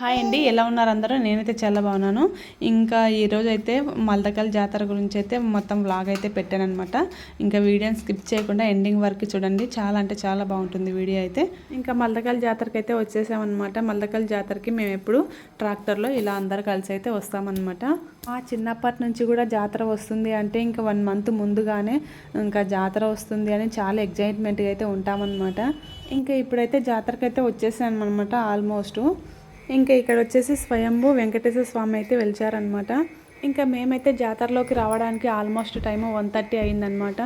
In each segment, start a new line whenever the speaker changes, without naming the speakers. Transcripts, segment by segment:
Hi అండి ఎలా ఉన్నారు అందరూ? నేనైతే చాలా బాగున్నాను. ఇంకా ఈరోజు అయితే మల్దకల్ జాతర గురించి అయితే మొత్తం వ్లాగ్ అయితే పెట్టాను అనమాట ఇంకా వీడియోని స్కిప్ చేయకుండా ఎండింగ్ వరకు చూడండి. చాలా అంటే చాలా బాగుంటుంది వీడియో అయితే. ఇంకా మల్దకల్ జాతరకి అయితే వచ్చేసామన్నమాట. మల్దకల్ జాతరకి మేము ఎప్పుడు ట్రాక్టర్లో ఇలా అందరు కలిసి అయితే వస్తామన్నమాట. ఆ చిన్నప్పటి నుంచి కూడా జాతర వస్తుంది అంటే ఇంకా వన్ మంత్ ముందుగానే ఇంకా జాతర వస్తుంది అని చాలా ఎగ్జైట్మెంట్గా అయితే ఉంటామన్నమాట. ఇంకా ఇప్పుడైతే జాతరకైతే అయితే వచ్చేసాను అనమాట ఆల్మోస్ట్ ఇంకా ఇక్కడ వచ్చేసి స్వయంభూ వెంకటేశ్వర స్వామి అయితే వెలిచారనమాట ఇంకా మేమైతే జాతరలోకి రావడానికి ఆల్మోస్ట్ టైము వన్ థర్టీ అయిందనమాట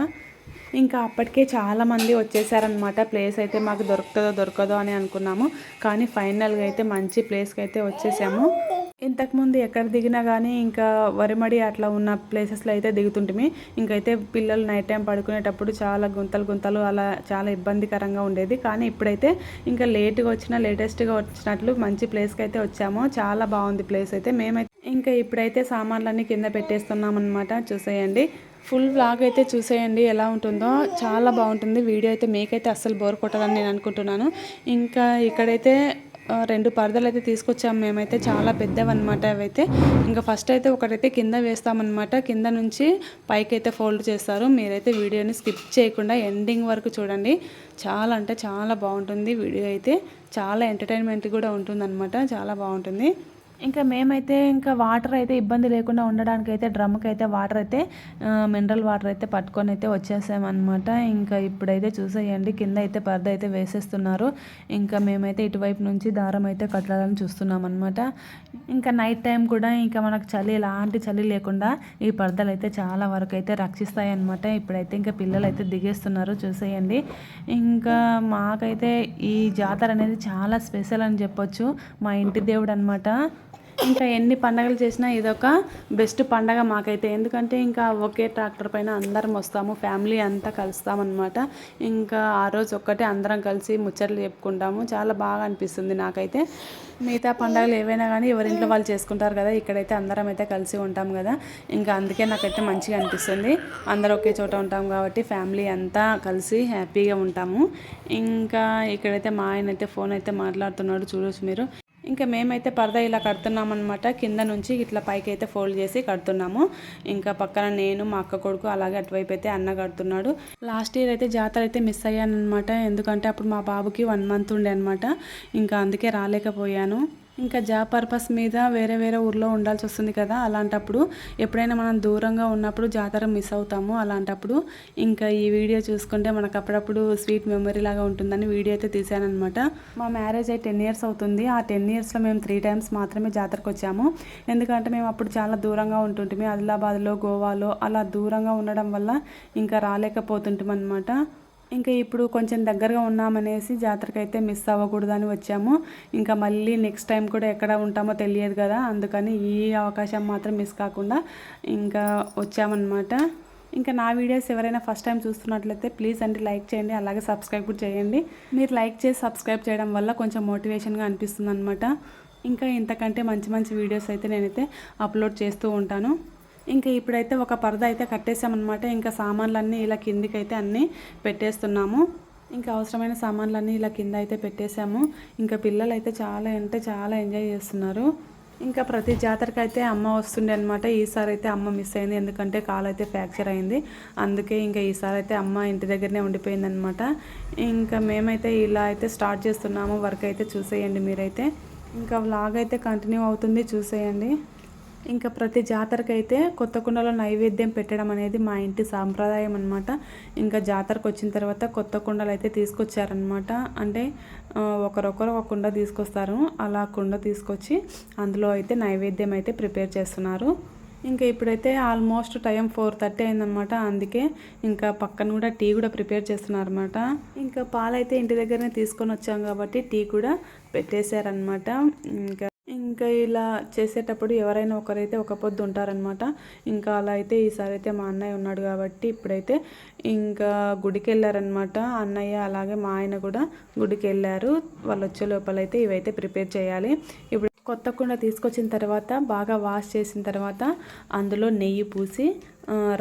ఇంకా అప్పటికే చాలామంది వచ్చేసారనమాట ప్లేస్ అయితే మాకు దొరుకుతుందో దొరకదో అని అనుకున్నాము. కానీ ఫైనల్గా అయితే మంచి ప్లేస్కి అయితే వచ్చేసాము. ఇంతకుముందు ఎక్కడ దిగినా కానీ ఇంకా వరిమడి అట్లా ఉన్న ప్లేసెస్లో అయితే దిగుతుంటిమి. ఇంకైతే పిల్లలు నైట్ టైం పడుకునేటప్పుడు చాలా గుంతలు గుంతలు అలా చాలా ఇబ్బందికరంగా ఉండేది. కానీ ఇప్పుడైతే ఇంకా లేట్గా వచ్చిన లేటెస్ట్గా వచ్చినట్లు మంచి ప్లేస్కి అయితే వచ్చాము. చాలా బాగుంది ప్లేస్ అయితే. మేమైతే ఇంకా ఇప్పుడైతే సామాన్లన్నీ కింద పెట్టేస్తున్నాం అనమాట చూసేయండి. ఫుల్ వ్లాగ్ అయితే చూసేయండి. ఎలా ఉంటుందో చాలా బాగుంటుంది. వీడియో అయితే మీకైతే అస్సలు బోర్ కొట్టదని నేను అనుకుంటున్నాను. ఇంకా ఇక్కడైతే రెండు పరదలు అయితే తీసుకొచ్చాము. మేమైతే చాలా పెద్దవన్నమాట అవైతే. ఇంకా ఫస్ట్ అయితే ఒకటైతే కింద వేస్తామన్నమాట. కింద నుంచి పైకి అయితే ఫోల్డ్ చేస్తారు. మీరైతే వీడియోని స్కిప్ చేయకుండా ఎండింగ్ వరకు చూడండి. చాలా అంటే చాలా బాగుంటుంది వీడియో అయితే. చాలా ఎంటర్టైన్మెంట్ కూడా ఉంటుందన్నమాట. చాలా బాగుంటుంది. ఇంకా మేమైతే ఇంకా వాటర్ అయితే ఇబ్బంది లేకుండా ఉండడానికి అయితే డ్రమ్కి అయితే వాటర్ అయితే మినరల్ వాటర్ అయితే పట్టుకొని అయితే వచ్చేసామన్నమాట. ఇంకా ఇప్పుడైతే చూసేయండి కింద అయితే పరద అయితే వేసేస్తున్నారు. ఇంకా మేమైతే ఇటువైపు నుంచి దారం అయితే కట్టాలని చూస్తున్నాం అనమాట ఇంకా నైట్ టైం కూడా ఇంకా మనకు చలి ఎలాంటి చలి లేకుండా ఈ పరదలు అయితే చాలా వరకు అయితే రక్షిస్తాయి అనమాట ఇప్పుడైతే ఇంకా పిల్లలు అయితే దిగేస్తున్నారు చూసేయండి. ఇంకా మాకైతే ఈ జాతర అనేది చాలా స్పెషల్ అని చెప్పొచ్చు. మా ఇంటి దేవుడు అనమాట ఇంకా ఎన్ని పండగలు చేసినా ఇదొక బెస్ట్ పండగ మాకైతే. ఎందుకంటే ఇంకా ఒకే ట్రాక్టర్ పైన అందరం వస్తాము ఫ్యామిలీ అంతా కలుస్తామన్నమాట. ఇంకా ఆ రోజు ఒక్కటే అందరం కలిసి ముచ్చట్లు చెప్పుకుంటాము. చాలా బాగా అనిపిస్తుంది నాకైతే. మిగతా పండగలు ఏవైనా కానీ ఎవరింట్లో వాళ్ళు చేసుకుంటారు కదా ఇక్కడైతే అందరం అయితే కలిసి ఉంటాం కదా. ఇంకా అందుకే నాకైతే మంచిగా అనిపిస్తుంది. అందరూ ఒకే చోట ఉంటాం కాబట్టి ఫ్యామిలీ అంతా కలిసి హ్యాపీగా ఉంటాము. ఇంకా ఇక్కడైతే మా ఆయన అయితే ఫోన్ అయితే మాట్లాడుతున్నాడు చూడొచ్చు మీరు. ఇంకా మేమైతే పరదా ఇలా కడుతున్నాం అనమాట కింద నుంచి ఇట్లా పైకి అయితే ఫోల్డ్ చేసి కడుతున్నాము. ఇంకా పక్కన నేను మా అక్క కొడుకు అలాగే అటువైపు అయితే అన్న కడుతున్నాడు. లాస్ట్ ఇయర్ అయితే జాతర అయితే మిస్ అయ్యాను అనమాట ఎందుకంటే అప్పుడు మా బాబుకి వన్ మంత్ ఉండే అనమాట ఇంకా అందుకే రాలేకపోయాను. ఇంకా జాబ్ పర్పస్ మీద వేరే వేరే ఊర్లో ఉండాల్సి వస్తుంది కదా అలాంటప్పుడు ఎప్పుడైనా మనం దూరంగా ఉన్నప్పుడు జాతర మిస్ అవుతాము అలాంటప్పుడు ఇంకా ఈ వీడియో చూసుకుంటే మనకు అప్పుడప్పుడు స్వీట్ మెమరీ లాగా ఉంటుందని వీడియో అయితే తీసానమాట మా మ్యారేజ్ అయి టెన్ ఇయర్స్ అవుతుంది. ఆ టెన్ ఇయర్స్లో మేము త్రీ టైమ్స్ మాత్రమే జాతరకు వచ్చాము. ఎందుకంటే మేము అప్పుడు చాలా దూరంగా ఉంటుంటిమి ఆదిలాబాద్లో గోవాలో అలా దూరంగా ఉండడం వల్ల ఇంకా రాలేకపోతుంటాం అనమాట ఇంకా ఇప్పుడు కొంచెం దగ్గరగా ఉన్నామనేసి జాతరకి అయితే మిస్ అవ్వకూడదని వచ్చాము. ఇంకా మళ్ళీ నెక్స్ట్ టైం కూడా ఎక్కడ ఉంటామో తెలియదు కదా అందుకని ఈ అవకాశం మాత్రం మిస్ కాకుండా ఇంకా వచ్చామన్నమాట. ఇంకా నా వీడియోస్ ఎవరైనా ఫస్ట్ టైం చూస్తున్నట్లయితే ప్లీజ్ అండి లైక్ చేయండి అలాగే సబ్స్క్రైబ్ కూడా చేయండి. మీరు లైక్ చేసి సబ్స్క్రైబ్ చేయడం వల్ల కొంచెం మోటివేషన్గా అనిపిస్తుంది అనమాట ఇంకా ఇంతకంటే మంచి మంచి వీడియోస్ అయితే నేనైతే అప్లోడ్ చేస్తూ ఉంటాను. ఇంకా ఇప్పుడైతే ఒక పరద అయితే కట్టేసామన్నమాట ఇంకా సామాన్లన్నీ ఇలా కిందికైతే అన్నీ పెట్టేస్తున్నాము. ఇంకా అవసరమైన సామాన్లన్నీ ఇలా కింద అయితే పెట్టేశాము. ఇంకా పిల్లలు అయితే చాలా అంటే చాలా ఎంజాయ్ చేస్తున్నారు. ఇంకా ప్రతి జాతరకి అయితే అమ్మ వస్తుండే అనమాట ఈసారి అయితే అమ్మ మిస్ అయింది. ఎందుకంటే కాలు అయితే ఫ్రాక్చర్ అయింది. అందుకే ఇంకా ఈసారి అయితే అమ్మ ఇంటి దగ్గరనే ఉండిపోయింది అనమాట ఇంకా మేమైతే ఇలా అయితే స్టార్ట్ చేస్తున్నాము. వర్క్ అయితే చూసేయండి మీరైతే. ఇంకా వ్లాగ్ అయితే కంటిన్యూ అవుతుంది. చూసేయండి. ఇంకా ప్రతి జాతరకైతే కొత్త కుండలో నైవేద్యం పెట్టడం అనేది మా ఇంటి సాంప్రదాయం అనమాట ఇంకా జాతరకు వచ్చిన తర్వాత కొత్త కుండలు అయితే తీసుకొచ్చారనమాట అంటే ఒకరొకరు ఒక కుండ తీసుకొస్తారు. అలా కుండ తీసుకొచ్చి అందులో అయితే నైవేద్యం అయితే ప్రిపేర్ చేస్తున్నారు. ఇంకా ఇప్పుడైతే ఆల్మోస్ట్ టైం ఫోర్ థర్టీ అయిందనమాట అందుకే ఇంకా పక్కన కూడా టీ కూడా ప్రిపేర్ చేస్తున్నారనమాట ఇంకా పాలైతే ఇంటి దగ్గరనే తీసుకొని వచ్చాం కాబట్టి టీ కూడా పెట్టేశారనమాట ఇంకా ఇంకా ఇలా చేసేటప్పుడు ఎవరైనా ఒకరైతే ఒక పొద్దు ఉంటారనమాట ఇంకా అలా అయితే ఈసారి అయితే మా అన్నయ్య ఉన్నాడు కాబట్టి ఇప్పుడైతే ఇంకా గుడికి వెళ్ళారనమాట అన్నయ్య అలాగే మా ఆయన కూడా గుడికి వెళ్ళారు వాళ్ళు వచ్చే లోపలైతే ఇవైతే ప్రిపేర్ చేయాలి. ఇప్పుడు కొత్త కుండ తీసుకొచ్చిన తర్వాత బాగా వాష్ చేసిన తర్వాత అందులో నెయ్యి పూసి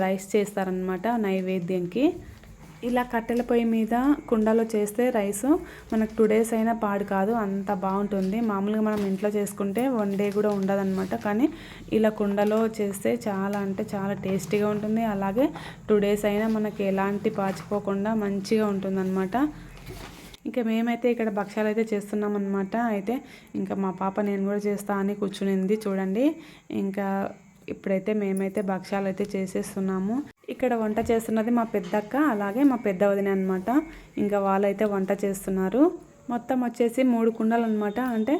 రైస్ చేస్తారనమాట నైవేద్యంకి. ఇలా కట్టెల పొయ్యి మీద కుండలో చేస్తే రైస్ మనకు టూ డేస్ అయినా పాడు కాదు అంత బాగుంటుంది. మామూలుగా మనం ఇంట్లో చేసుకుంటే వన్ డే కూడా ఉండదన్నమాట. కానీ ఇలా కుండలో చేస్తే చాలా అంటే చాలా టేస్టీగా ఉంటుంది. అలాగే టూ డేస్ అయినా మనకి ఎలాంటి పాచిపోకుండా మంచిగా ఉంటుందన్నమాట. ఇంకా మేమైతే ఇక్కడ భక్ష్యాలు అయితే చేస్తున్నాం అనమాట అయితే ఇంకా మా పాప నేను కూడా చేస్తా అని కూర్చునింది. చూడండి. ఇంకా ఇప్పుడైతే మేమైతే భక్ష్యాలు అయితే చేసేస్తున్నాము. ఇక్కడ వంట చేస్తున్నది మా పెద్దక్క అలాగే మా పెద్ద వదిన అనమాట ఇంకా వాళ్ళైతే వంట చేస్తున్నారు. మొత్తం వచ్చేసి మూడు కుండలు అనమాట అంటే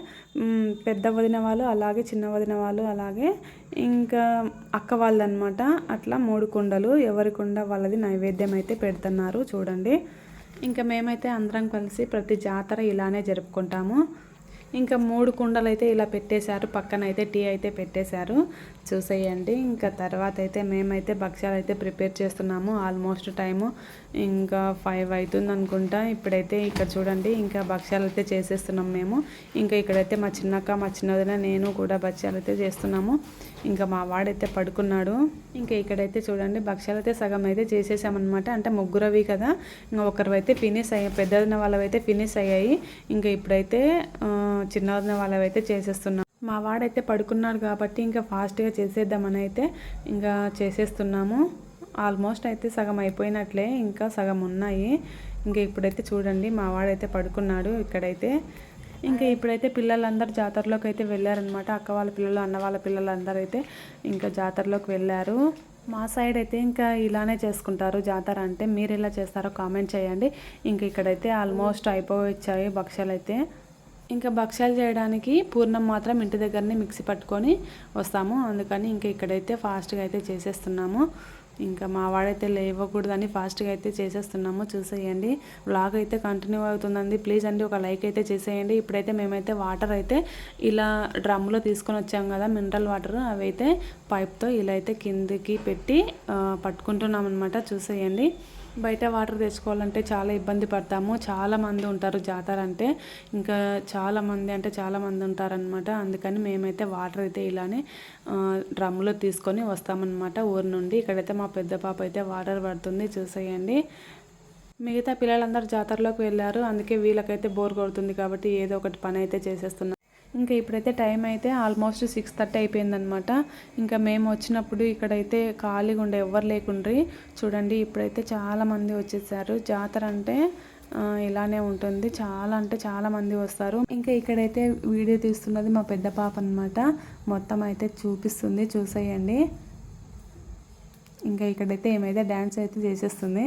పెద్ద వదిన వాళ్ళు అలాగే చిన్న వదిన వాళ్ళు అలాగే ఇంకా అక్క వాళ్ళు అనమాట అట్లా మూడు కుండలు ఎవరి కుండ వాళ్ళది నైవేద్యం అయితే పెడుతున్నారు చూడండి. ఇంకా మేమైతే అందరం కలిసి ప్రతి జాతర ఇలానే జరుపుకుంటాము. ఇంకా మూడు కుండలు అయితే ఇలా పెట్టేశారు. పక్కన అయితే టీ అయితే పెట్టేశారు. చూసేయండి. ఇంకా తర్వాత అయితే మేమైతే భక్ష్యాలు అయితే ప్రిపేర్ చేస్తున్నాము. ఆల్మోస్ట్ టైము ఇంకా ఫైవ్ అవుతుంది అనుకుంటా ఇప్పుడైతే ఇక్కడ చూడండి ఇంకా భక్ష్యాలు అయితే చేసేస్తున్నాం మేము. ఇంకా ఇక్కడైతే మా చిన్నక్క మా చిన్నదిన నేను కూడా భక్ష్యాలు అయితే చేస్తున్నాము. ఇంకా మా వాడైతే పడుకున్నాడు. ఇంకా ఇక్కడైతే చూడండి భక్ష్యాలు అయితే సగం అయితే చేసేసామన్నమాట. అంటే ముగ్గురవి కదా. ఇంకా ఒకరు అయితే ఫినిష్ అయ్యాయి పెద్దదిన వాళ్ళవైతే ఫినిష్ అయ్యాయి. ఇంకా ఇప్పుడైతే చిన్నదిన వాళ్ళవైతే చేసేస్తున్నాం. మా వాడైతే పడుకున్నాడు కాబట్టి ఇంకా ఫాస్ట్గా చేసేద్దామని అయితే ఇంకా చేసేస్తున్నాము. ఆల్మోస్ట్ అయితే సగం అయిపోయినట్లే ఇంకా సగం ఉన్నాయి. ఇంకా ఇప్పుడైతే చూడండి మా వాడైతే పడుకున్నాడు. ఇక్కడైతే ఇంకా ఇప్పుడైతే పిల్లలందరూ జాతరలోకి అయితే వెళ్ళారనమాట అక్క వాళ్ళ పిల్లలు అన్న వాళ్ళ పిల్లలు అందరూ అయితే ఇంకా జాతరలోకి వెళ్ళారు. మా సైడ్ అయితే ఇంకా ఇలానే చేసుకుంటారు జాతర అంటే. మీరు ఎలా చేస్తారో కామెంట్ చేయండి. ఇంకా ఇక్కడైతే ఆల్మోస్ట్ అయిపోవచ్చాయి భక్ష్యాలు అయితే. ఇంకా భక్ష్యాలు చేయడానికి పూర్ణం మాత్రం ఇంటి దగ్గరనే మిక్సీ పట్టుకొని వస్తాము. అందుకని ఇంకా ఇక్కడైతే ఫాస్ట్గా అయితే చేసేస్తున్నాము. ఇంకా మా వాడైతే లేవకూడదని ఫాస్ట్గా అయితే చేసేస్తున్నాము. చూసేయండి. బ్లాగ్ అయితే కంటిన్యూ అవుతుందండి. ప్లీజ్ అండి ఒక లైక్ అయితే చేసేయండి. ఇప్పుడైతే మేమైతే వాటర్ అయితే ఇలా డ్రమ్లో తీసుకొని వచ్చాం కదా మినరల్ వాటర్ అవి అయితే పైప్తో ఇలా అయితే కిందికి పెట్టి పట్టుకుంటున్నాం అనమాట చూసేయండి. బయట వాటర్ తెచ్చుకోవాలంటే చాలా ఇబ్బంది పడతాము. చాలా మంది ఉంటారు జాతర అంటే ఇంకా చాలామంది అంటే చాలామంది ఉంటారనమాట అందుకని మేమైతే వాటర్ అయితే ఇలానే డ్రమ్లో తీసుకొని వస్తామన్నమాట ఊరి నుండి. ఇక్కడైతే మా పెద్ద పాప అయితే వాటర్ పడుతుంది. చూసేయండి. మిగతా పిల్లలందరూ జాతరలోకి వెళ్ళారు. అందుకే వీళ్ళకైతే బోర్ కొడుతుంది కాబట్టి ఏదో ఒకటి పని అయితే చేసేస్తున్నారు. ఇంకా ఇప్పుడైతే టైం అయితే ఆల్మోస్ట్ సిక్స్ థర్టీ అయిపోయిందనమాట ఇంకా మేము వచ్చినప్పుడు ఇక్కడైతే ఖాళీగా ఉండే ఎవ్వరు లేకుండ్రి. చూడండి ఇప్పుడైతే చాలామంది వచ్చేసారు. జాతర అంటే ఇలానే ఉంటుంది. చాలా అంటే చాలా మంది వస్తారు. ఇంకా ఇక్కడైతే వీడియో తీస్తున్నది మా పెద్ద పాప అనమాట మొత్తం అయితే చూపిస్తుంది. చూసేయండి. ఇంకా ఇక్కడైతే ఏమైతే డ్యాన్స్ అయితే చేసేస్తుంది.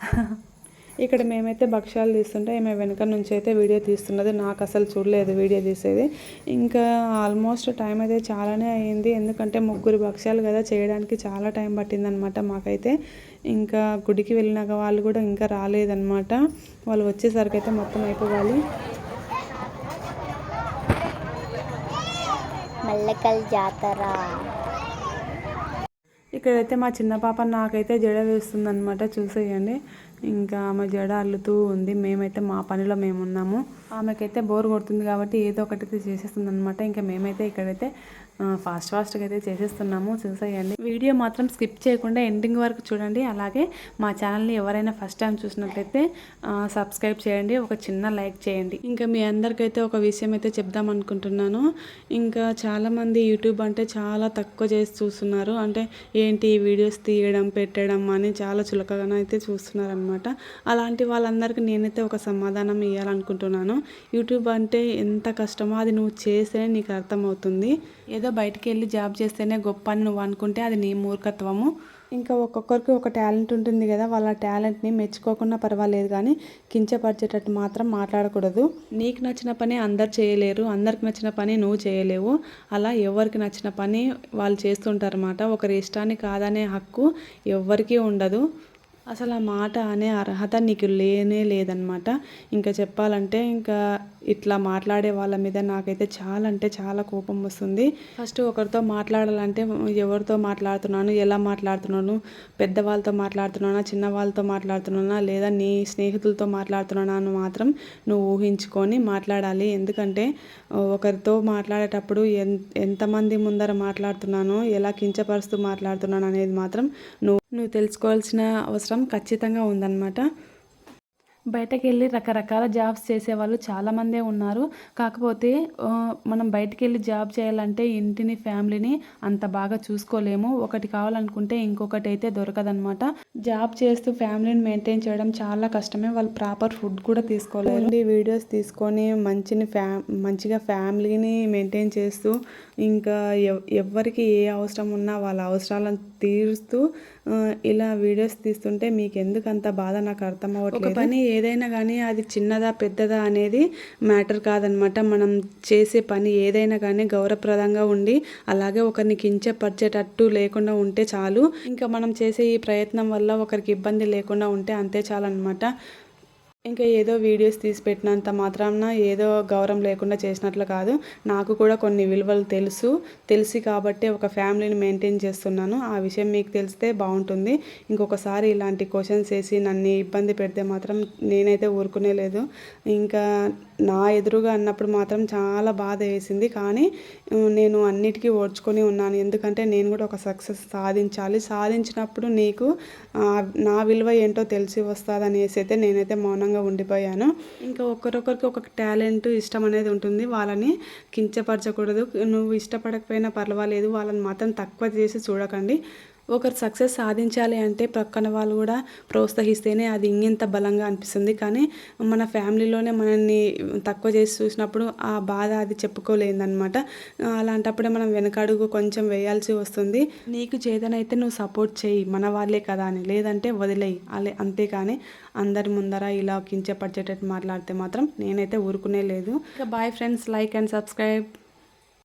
ఇక్కడ మేమైతే భక్ష్యాలు తీస్తుంటే ఈమె వెనక నుంచి అయితే వీడియో తీస్తున్నది. నాకు అసలు చూడలేదు వీడియో తీసేది. ఇంకా ఆల్మోస్ట్ టైం అయితే చాలానే అయ్యింది. ఎందుకంటే ముగ్గురు భక్ష్యాలు కదా చేయడానికి చాలా టైం పట్టిందనమాట మాకైతే. ఇంకా గుడికి వెళ్ళినాక వాళ్ళు కూడా ఇంకా రాలేదన్నమాట వాళ్ళు వచ్చేసరికి అయితే మొత్తం అయిపోవాలి.
మల్లకల్ జాతర.
ఇక్కడైతే మా చిన్న పాప నాకైతే జడ వేస్తుందన్నమాట చూసేయండి. ఇంకా ఆమె జడ అల్లుతూ ఉంది. మేమైతే మా పనిలో మేము ఉన్నాము ఆమెకైతే బోర్ కొడుతుంది కాబట్టి ఏదో ఒకటి అయితే చేసేస్తుంది అనమాట ఇంకా మేమైతే ఇక్కడైతే ఫాస్ట్ ఫాస్ట్గా అయితే చేసేస్తున్నాము. చూసేయండి. వీడియో మాత్రం స్కిప్ చేయకుండా ఎండింగ్ వరకు చూడండి. అలాగే మా ఛానల్ని ఎవరైనా ఫస్ట్ టైం చూసినట్లయితే సబ్స్క్రైబ్ చేయండి. ఒక చిన్న లైక్ చేయండి. ఇంకా మీ అందరికైతే ఒక విషయం అయితే చెప్దాం అనుకుంటున్నాను. ఇంకా చాలామంది యూట్యూబ్ అంటే చాలా తక్కువ చేసి చూస్తున్నారు. అంటే ఏంటి ఈ వీడియోస్ తీయడం పెట్టడం అని చాలా చులకగానైతే అయితే అలాంటి వాళ్ళందరికీ నేనైతే ఒక సమాధానం ఇవ్వాలనుకుంటున్నాను యూట్యూబ్ అంటే ఎంత కష్టమో అది నువ్వు చేస్తేనే నీకు అర్థమవుతుంది. ఏదో బయటికి వెళ్ళి జాబ్ చేస్తేనే గొప్ప అని నువ్వు అనుకుంటే అది నీ మూర్ఖత్వము. ఇంకా ఒక్కొక్కరికి ఒక టాలెంట్ ఉంటుంది కదా వాళ్ళ టాలెంట్ని మెచ్చుకోకుండా పర్వాలేదు కానీ కించపరిచేటట్టు మాత్రం మాట్లాడకూడదు. నీకు నచ్చిన పని అందరు చేయలేరు అందరికి నచ్చిన పని నువ్వు చేయలేవు. అలా ఎవరికి నచ్చిన పని వాళ్ళు చేస్తుంటారు అన్నమాట ఒకరి ఇష్టాన్ని కాదనే హక్కు ఎవ్వరికీ ఉండదు. అసలు ఆ మాట అనే అర్హత నీకు లేనే లేదనమాట ఇంకా చెప్పాలంటే ఇంకా ఇట్లా మాట్లాడే వాళ్ళ మీద నాకైతే చాలా అంటే చాలా కోపం వస్తుంది. ఫస్ట్ ఒకరితో మాట్లాడాలంటే ఎవరితో మాట్లాడుతున్నాను ఎలా మాట్లాడుతున్నాను పెద్దవాళ్ళతో మాట్లాడుతున్నానా చిన్న వాళ్ళతో మాట్లాడుతున్నానా లేదా నీ స్నేహితులతో మాట్లాడుతున్నానా అని మాత్రం నువ్వు ఊహించుకొని మాట్లాడాలి. ఎందుకంటే ఒకరితో మాట్లాడేటప్పుడు ఎంతమంది ముందర మాట్లాడుతున్నానో ఎలా కించపరుస్తూ మాట్లాడుతున్నాను అనేది మాత్రం నువ్వు నువ్వు తెలుసుకోవాల్సిన అవసరం ఖచ్చితంగా ఉందన్నమాట. బయటకు వెళ్ళి రకరకాల జాబ్స్ చేసేవాళ్ళు చాలామందే ఉన్నారు. కాకపోతే మనం బయటకు వెళ్ళి జాబ్ చేయాలంటే ఇంటిని ఫ్యామిలీని అంత బాగా చూసుకోలేము. ఒకటి కావాలనుకుంటే ఇంకొకటి అయితే దొరకదనమాట జాబ్ చేస్తూ ఫ్యామిలీని మెయింటైన్ చేయడం చాలా కష్టమే. వాళ్ళు ప్రాపర్ ఫుడ్ కూడా తీసుకోలేరు. వీడియోస్ తీసుకొని మంచిని ఫ్యా మంచిగా ఫ్యామిలీని మెయింటైన్ చేస్తూ ఇంకా ఎవ్ ఎవరికి ఏ అవసరం ఉన్నా వాళ్ళ అవసరాలను తీరుస్తూ ఇలా వీడియోస్ తీస్తుంటే మీకు ఎందుకు అంత బాధ? నాకు అర్థం అవ్వట్లేదు. పని ఏదైనా కానీ అది చిన్నదా పెద్దదా అనేది మ్యాటర్ కాదనమాట. మనం చేసే పని ఏదైనా కానీ గౌరవప్రదంగా ఉండి అలాగే ఒకరిని కించపరిచేటట్టు లేకుండా ఉంటే చాలు. ఇంకా మనం చేసే ఈ ప్రయత్నం వల్ల ఒకరికి ఇబ్బంది లేకుండా ఉంటే అంతే చాలన్నమాట ఇంకా ఏదో వీడియోస్ తీసి పెట్టినంత మాత్రాన ఏదో గౌరవం లేకుండా చేసినట్లు కాదు. నాకు కూడా కొన్ని విలువలు తెలుసు. తెలిసి కాబట్టి ఒక ఫ్యామిలీని మెయింటైన్ చేస్తున్నాను. ఆ విషయం మీకు తెలిస్తే బాగుంటుంది. ఇంకొకసారి ఇలాంటి క్వశ్చన్స్ వేసి నన్ను ఇబ్బంది పెడితే మాత్రం నేనైతే ఊరుకునే లేదు. ఇంకా నా ఎదురుగా అన్నప్పుడు మాత్రం చాలా బాధ వేసింది. కానీ నేను అన్నిటికీ ఓడ్చుకొని ఉన్నాను. ఎందుకంటే నేను కూడా ఒక సక్సెస్ సాధించాలి. సాధించినప్పుడు నీకు నా విలువ ఏంటో తెలిసి వస్తుంది అనేసి అయితే నేనైతే మౌనంగా ఉండిపోయాను. ఇంకా ఒకరొకరికి ఒక టాలెంట్ ఇష్టం అనేది ఉంటుంది. వాళ్ళని కించపరచకూడదు. నువ్వు ఇష్టపడకపోయినా పర్వాలేదు. వాళ్ళని మాత్రం తక్కువ చేసి చూడకండి. ఒకరు సక్సెస్ సాధించాలి అంటే ప్రక్కన వాళ్ళు కూడా ప్రోత్సహిస్తేనే అది ఇంకెంత బలంగా అనిపిస్తుంది. కానీ మన ఫ్యామిలీలోనే మనల్ని తక్కువ చేసి చూసినప్పుడు ఆ బాధ అది చెప్పుకోలేదన్నమాట. అలాంటప్పుడే మనం వెనకడుగు కొంచెం వేయాల్సి వస్తుంది. నీకు చేతనైతే నువ్వు సపోర్ట్ చేయి మన వాళ్ళే కదా అని. లేదంటే వదిలేయి. అలే అంతేకాని అందరి ముందర ఇలా కించపరిచేటట్టు మాట్లాడితే మాత్రం నేనైతే ఊరుకునే లేదు. Bye friends like and subscribe